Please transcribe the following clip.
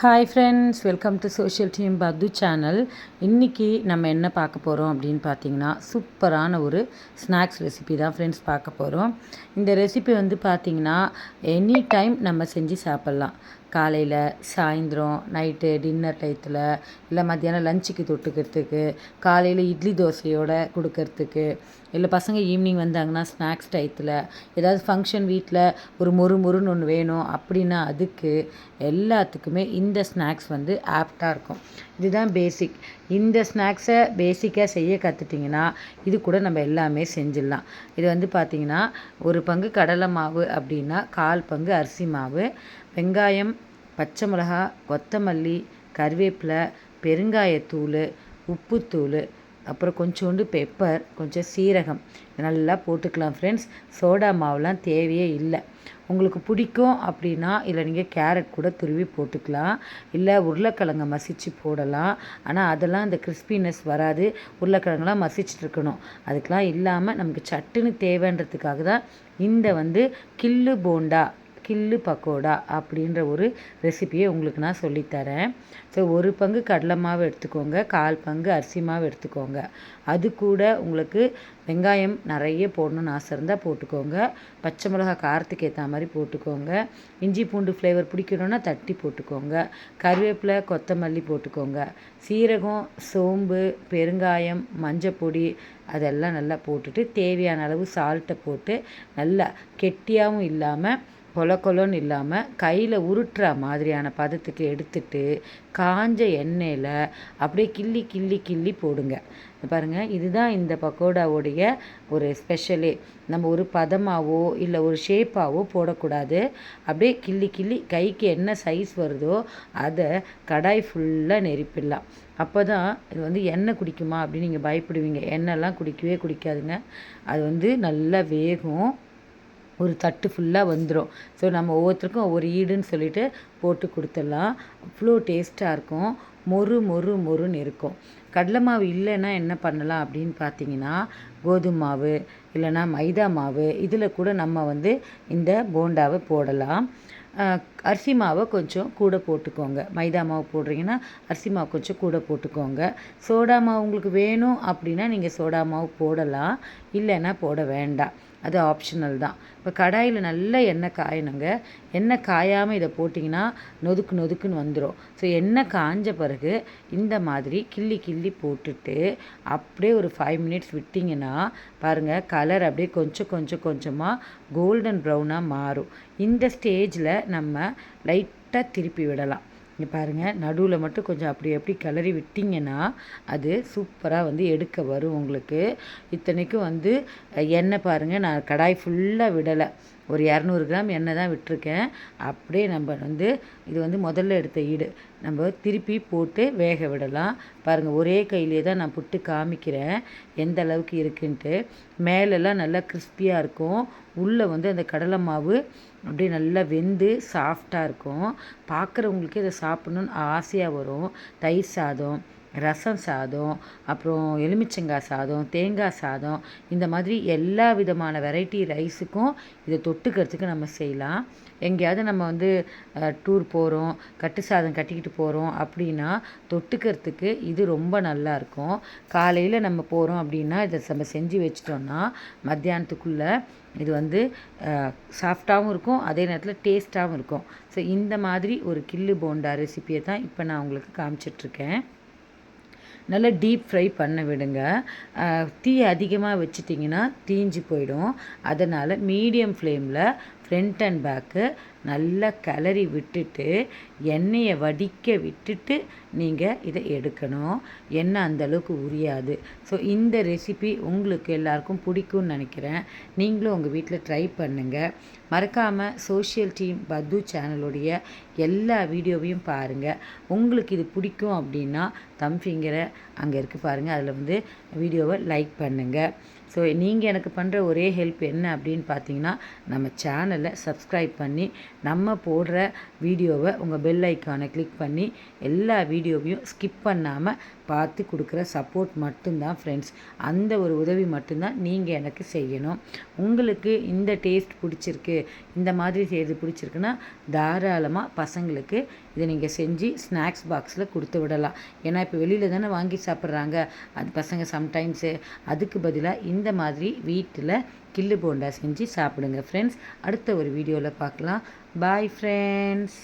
Hi friends welcome to social team பத்து channel இன்றைக்கி நம்ம என்ன பார்க்க போகிறோம் அப்படின்னு பார்த்தீங்கன்னா சூப்பரான ஒரு ஸ்நாக்ஸ் ரெசிபி தான் ஃப்ரெண்ட்ஸ் பார்க்க போகிறோம் இந்த ரெசிபி வந்து பார்த்திங்கன்னா எனி டைம் நம்ம செஞ்சு சாப்பிட்லாம். காலையில் சாயந்தரம் நைட்டு டின்னர் டயத்தில் இல்லை மத்தியானம் லஞ்சுக்கு தொட்டுக்கிறதுக்கு காலையில் இட்லி தோசையோடு கொடுக்கறதுக்கு இல்லை பசங்க ஈவினிங் வந்தாங்கன்னா ஸ்நாக்ஸ் டயத்தில் ஏதாவது ஃபங்க்ஷன் வீட்டில் ஒரு மொறு மொறுன்னு ஒன்று வேணும் அப்படின்னா அதுக்கு எல்லாத்துக்குமே இந்த ஸ்நாக்ஸ் வந்து ஆப்டாக இருக்கும். இதுதான் பேசிக் இந்த ஸ்நாக்ஸை பேசிக்காக செய்ய கற்றுட்டிங்கன்னா இது கூட நம்ம எல்லாமே செஞ்சிடலாம். இது வந்து பார்த்திங்கன்னா ஒரு பங்கு கடலை மாவு அப்படின்னா கால் பங்கு அரிசி மாவு வெங்காயம் பச்சை மிளகா கொத்தமல்லி கருவேப்பிலை பெருங்காயத்தூள் உப்புத்தூள் அப்புறம் கொஞ்சோண்டு பெப்பர் கொஞ்சம் சீரகம். நல்லா போட்டுக்கலாம் ஃப்ரெண்ட்ஸ் சோடா மாவுலாம் தேவையே இல்லை. உங்களுக்கு பிடிக்கும் அப்படின்னா இல்லை நீங்கள் கேரட் கூட துருவி போட்டுக்கலாம். இல்லை உருளைக்கிழங்க மசித்து போடலாம். ஆனால் அதெல்லாம் அந்த கிறிஸ்பினஸ் வராது. உருளைக்கிழங்குலாம் மசிச்சுட்டு இருக்கணும். அதுக்கெலாம் இல்லாமல் நமக்கு சட்டுன்னு தேவைன்றதுக்காக தான் இந்த வந்து கில்லு போண்டா கில்லு பக்கோடா அப்படின்ற ஒரு ரெசிபியை உங்களுக்கு நான் சொல்லித்தரேன். ஸோ ஒரு பங்கு கடலை மாவு எடுத்துக்கோங்க கால் பங்கு அரிசி மாவு எடுத்துக்கோங்க. அது கூட உங்களுக்கு வெங்காயம் நிறைய போடணும்னு ஆசை இருந்தால் போட்டுக்கோங்க. பச்சை மிளகா காரத்துக்கு ஏற்ற மாதிரி போட்டுக்கோங்க. இஞ்சி பூண்டு ஃப்ளேவர் பிடிக்கணுன்னா தட்டி போட்டுக்கோங்க. கருவேப்பிலை கொத்தமல்லி போட்டுக்கோங்க. சீரகம் சோம்பு பெருங்காயம் மஞ்சப்பொடி அதெல்லாம் நல்லா போட்டுட்டு தேவையான அளவு சால்ட்டை போட்டு நல்லா கெட்டியாகவும் இல்லாமல் கொல கொலன்னு இல்லாமல் கையில் உருட்டுற மாதிரியான பதத்துக்கு எடுத்துட்டு காஞ்ச எண்ணெயில் அப்படியே கிள்ளி கிள்ளி கிள்ளி போடுங்க. பாருங்கள் இதுதான் இந்த பக்கோடாவுடைய ஒரு ஸ்பெஷலே நம்ம ஒரு பதமாகவோ இல்லை ஒரு ஷேப்பாகவோ போடக்கூடாது. அப்படியே கிள்ளி கிள்ளி கைக்கு என்ன சைஸ் வருதோ அதை கடாய் ஃபுல்லாக நெருப்பிடலாம். அப்போ தான் இது வந்து எண்ணெய் குடிக்குமா அப்படின்னு நீங்கள் பயப்படுவீங்க. எண்ணெய்லாம் குடிக்கவே குடிக்காதுங்க. அது வந்து நல்லா வேகும். ஒரு தட்டு ஃபுல்லாக வந்துடும் ஸோ நம்ம ஒவ்வொருத்தருக்கும் ஒவ்வொரு ஈடுன்னு சொல்லிட்டு போட்டு கொடுத்துடலாம். அவ்வளோ டேஸ்ட்டாக இருக்கும். மொறு மொறு மொறுன்னு இருக்கும். கடலை மாவு இல்லைன்னா என்ன பண்ணலாம் அப்படின்னு பார்த்தீங்கன்னா கோதுமை மாவு இல்லைன்னா மைதா மாவு இதில் கூட நம்ம வந்து இந்த போண்டாவை போடலாம். அரிசி மாவை கொஞ்சம் கூட போட்டுக்கோங்க. மைதா மாவு போடுறீங்கன்னா அரிசி மாவு கொஞ்சம் கூட போட்டுக்கோங்க. சோடா மாவு உங்களுக்கு வேணும் அப்படின்னா நீங்கள் சோடா மாவு போடலாம். இல்லைன்னா போட வேண்டாம். அது ஆப்ஷனல் தான். இப்போ கடாயில் நல்ல எண்ணெய் காயணுங்க. எண்ணெய் காயாமல் இதை போட்டிங்கன்னா நொதுக்கு நொதுக்குன்னு வந்துடும் ஸோ எண்ணெய் காஞ்ச பிறகு இந்த மாதிரி கிள்ளி கிள்ளி போட்டுட்டு அப்படியே ஒரு ஃபைவ் மினிட்ஸ் விட்டிங்கன்னா பாருங்கள் கலர் அப்படியே கொஞ்சம் கொஞ்சம் கொஞ்சமாக கோல்டன் ப்ரௌனாக மாறும். இந்த ஸ்டேஜில் நம்ம லைட்டாக திருப்பி விடலாம். இங்கே பாருங்கள் நடுவில் மட்டும் கொஞ்சம் அப்படி எப்படி கிளறி விட்டிங்கன்னா அது சூப்பராக வந்து எடுக்க வரும் உங்களுக்கு. இத்தனைக்கும் வந்து எண்ணெய் பாருங்கள் நான் கடாய் ஃபுல்லாக விடலை. ஒரு இரநூறு கிராம் எண்ணெய் தான் விட்டுருக்கேன். அப்படியே நம்ம வந்து இது வந்து முதல்ல எடுத்த ஈடு. நம்ம திருப்பி போட்டு வேக விடலாம். பாருங்கள் ஒரே கையிலே தான் நான் புட்டு காமிக்கிறேன். எந்த அளவுக்கு இருக்குன்ட்டு. மேலெல்லாம் நல்லா கிறிஸ்பியாக இருக்கும். உள்ளே வந்து அந்த கடலை மாவு அப்படியே நல்லா வெந்து சாஃப்டாக இருக்கும். பார்க்குறவங்களுக்கே இதை சாப்பிட்ணுன்னு ஆசையாக வரும். தயிர் சாதம் ரசம் சாதம் அப்புறம் எலுமிச்சங்காய் சாதம் தேங்காய் சாதம் இந்த மாதிரி எல்லா விதமான வெரைட்டி ரைஸுக்கும் இதை தொட்டுக்கிறதுக்கு நம்ம செய்யலாம். எங்கேயாவது நம்ம வந்து டூர் போகிறோம் கட்டு சாதம் கட்டிக்கிட்டு போகிறோம் அப்படின்னா தொட்டுக்கிறதுக்கு இது ரொம்ப நல்லாயிருக்கும் காலையில் நம்ம போகிறோம் அப்படின்னா இதை நம்ம செஞ்சு வச்சிட்டோம்னா மத்தியானத்துக்குள்ளே இது வந்து சாஃப்டாகவும் இருக்கும் அதே நேரத்தில் டேஸ்ட்டாகவும் இருக்கும். ஸோ இந்த மாதிரி ஒரு கில்லு போண்டா ரெசிப்பியை தான் இப்போ நான் உங்களுக்கு காமிச்சிட்ருக்கேன் நல்லா டீப் ஃப்ரை பண்ண விடுங்க. தீ அதிகமாக வச்சிட்டிங்கன்னா தீஞ்சு போயிடும். அதனால் மீடியம் ஃப்ளேமில் ஃப்ரண்ட் அண்ட் பேக்கு நல்லா கிளறி விட்டுட்டு எண்ணெயை வடிக்க விட்டுட்டு நீங்கள் இதை எடுக்கணும். எண்ணெய் அந்தளவுக்கு உரியாது. ஸோ இந்த ரெசிபி உங்களுக்கு எல்லாருக்கும் பிடிக்கும்னு நினைக்கிறேன். நீங்களும் உங்கள் வீட்டில் ட்ரை பண்ணுங்கள் மறக்காமல் சோஷியல் டீம் பத்து சேனலுடைய எல்லா வீடியோவையும் பாருங்கள் உங்களுக்கு இது பிடிக்கும் அப்படின்னா தம் ஃபிங்கரை அங்கே இருக்குது பாருங்கள் அதில் வந்து வீடியோவை லைக் பண்ணுங்கள் ஸோ நீங்கள் எனக்கு பண்ணுற ஒரே ஹெல்ப் என்ன அப்படின்னு பார்த்தீங்கன்னா நம்ம சேனலை சப்ஸ்கிரைப் பண்ணி நம்ம போடுற வீடியோவை உங்கள் பெல் ஐக்கானை கிளிக் பண்ணி எல்லா வீடியோவையும் ஸ்கிப் பண்ணாமல் பார்த்து கொடுக்குற சப்போர்ட் மட்டும்தான் ஃப்ரெண்ட்ஸ் அந்த ஒரு உதவி மட்டும்தான் நீங்கள் எனக்கு செய்யணும். உங்களுக்கு இந்த டேஸ்ட் பிடிச்சிருக்கு இந்த மாதிரி செய்கிறது பிடிச்சிருக்குன்னா தாராளமாக பசங்களுக்கு இதை நீங்கள் செஞ்சு ஸ்நாக்ஸ் பாக்ஸில் கொடுத்து விடலாம். ஏன்னா இப்போ வெளியில் தானே வாங்கி சாப்பிட்றாங்க. அது பசங்க சம்டைம்ஸு அதுக்கு பதிலாக இந்த மாதிரி வீட்டில் கில்லு போண்டா செஞ்சு சாப்பிடுங்க ஃப்ரெண்ட்ஸ் அடுத்த ஒரு வீடியோவில் பார்க்கலாம். Bye friends